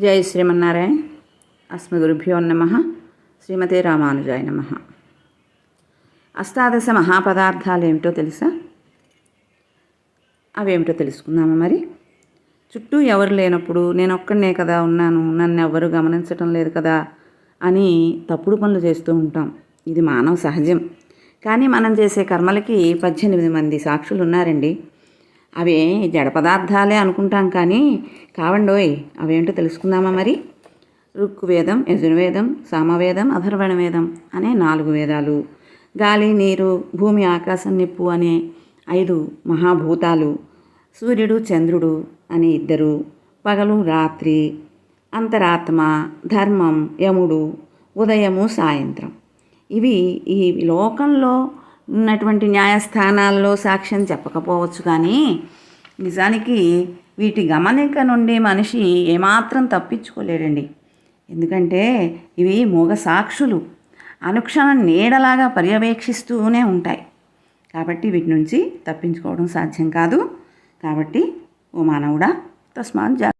జై శ్రీమన్నారాయణ. అస్మ గురుభ్యో నమ. శ్రీమతి రామానుజాయ నమ. అష్టాదశ మహాపదార్థాలు ఏమిటో తెలుసా? అవేమిటో తెలుసుకుందామా మరి? చుట్టూ ఎవరు లేనప్పుడు నేను ఒక్కడనే కదా ఉన్నాను నన్ను ఎవరు గమనించటం లేదు కదా అని తప్పుడు పనులు చేస్తూ ఉంటాం. ఇది మానవ సహజం. కానీ మనం చేసే కర్మలకి పద్దెనిమిది మంది సాక్షులు ఉన్నారండి అవి జడ పదార్థాలే అనుకుంటాం కానీ కావండోయ్ అవేంటో తెలుసుకుందామా మరి? ఋగ్వేదం యజుర్వేదం సామవేదం అధర్వణ వేదం అనే నాలుగు వేదాలు. గాలి నీరు భూమి ఆకాశం నిప్పు అనే ఐదు మహాభూతాలు. సూర్యుడు చంద్రుడు అనే ఇద్దరు. పగలు రాత్రి అంతరాత్మ ధర్మం యముడు ఉదయము సాయంత్రం. ఇవి ఈ లోకంలో ఉన్నటువంటి న్యాయస్థానాల్లో సాక్ష్యం చెప్పకపోవచ్చు కానీ నిజానికి వీటి గమనిక నుండి మనిషి ఏమాత్రం తప్పించుకోలేడండి. ఎందుకంటే ఇవి మూగ సాక్షులు. అనుక్షణం నీడలాగా పర్యవేక్షిస్తూనే ఉంటాయి. కాబట్టి వీటి నుంచి తప్పించుకోవడం సాధ్యం కాదు. కాబట్టి ఓ మానవుడా తస్మాత్ జా